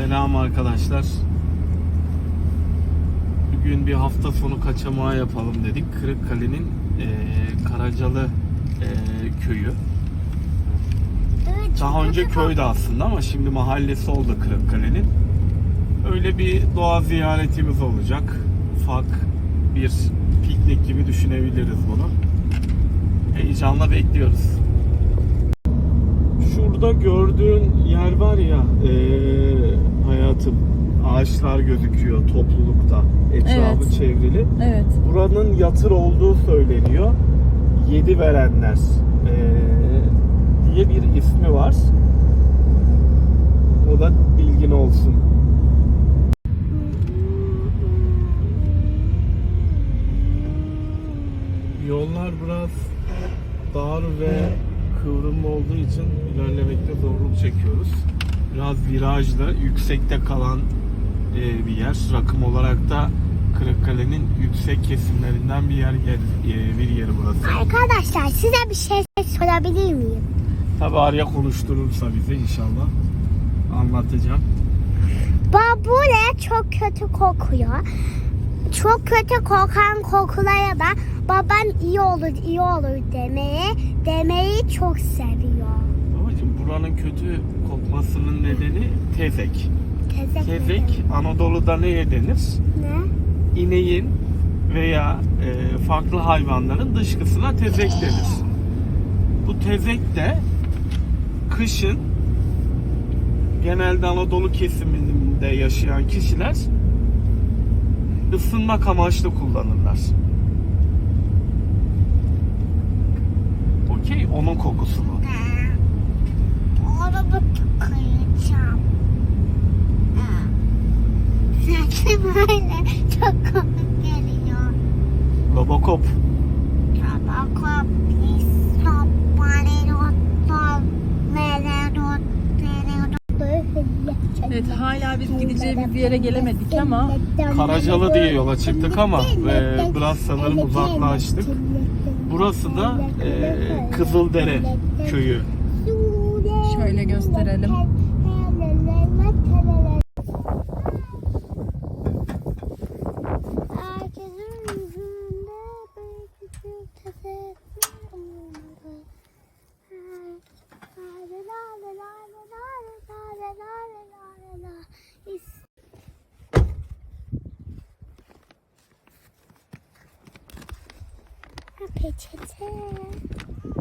Selam arkadaşlar. Bugün bir hafta sonu kaçamağı yapalım dedik. Kırıkkale'nin eee, Karacalı eee, köyü. Daha önce köydü aslında ama şimdi mahallesi oldu Kırıkkale'nin. Öyle bir doğa ziyaretimiz olacak. Ufak bir piknik gibi düşünebiliriz bunu. Heyecanla bekliyoruz. Şurada gördüğün yer var ya eee, hayatım ağaçlar gözüküyor toplulukta etrafı Evet. çevrili. Evet. Buranın yatır olduğu söyleniyor. Yedi verenler eee, diye bir ismi var. O da bilgin olsun. Yollar biraz dar ve kıvrımlı olduğu için ilerlemekte zorluk çekiyoruz. Biraz virajlı, yüksekte kalan e, bir yer. Rakım olarak da Kırıkkale'nin yüksek kesimlerinden bir yer, yer e, bir yeri burası. Arkadaşlar size bir şey sorabilir miyim? Tabi Arya konuşturursa bize inşallah anlatacağım. Bu buraya çok kötü kokuyor. Çok kötü kokan kokulara da babam iyi olur iyi olur demeye demeyi çok seviyor. Babacığım buranın kötü kokmasının nedeni tezek. Tezek. Tezek Anadolu'da neye denir? Ne? İneğin veya e, farklı hayvanların dışkısına tezek denir. Bu tezek de kışın genelde Anadolu kesiminde yaşayan kişiler ısınmak amaçlı kullanırlar. Okey, onun kokusu bu. Araba tıkayacağım. Sanki böyle çok komik geliyor. Robocop. Tabaka Evet hala biz gideceğimiz yere gelemedik ama Karacalı diye yola çıktık ama e, biraz sanırım uzaklaştık. Burası da e, Kızıldere köyü. Şöyle gösterelim. 아, 있어. 앞에 채채.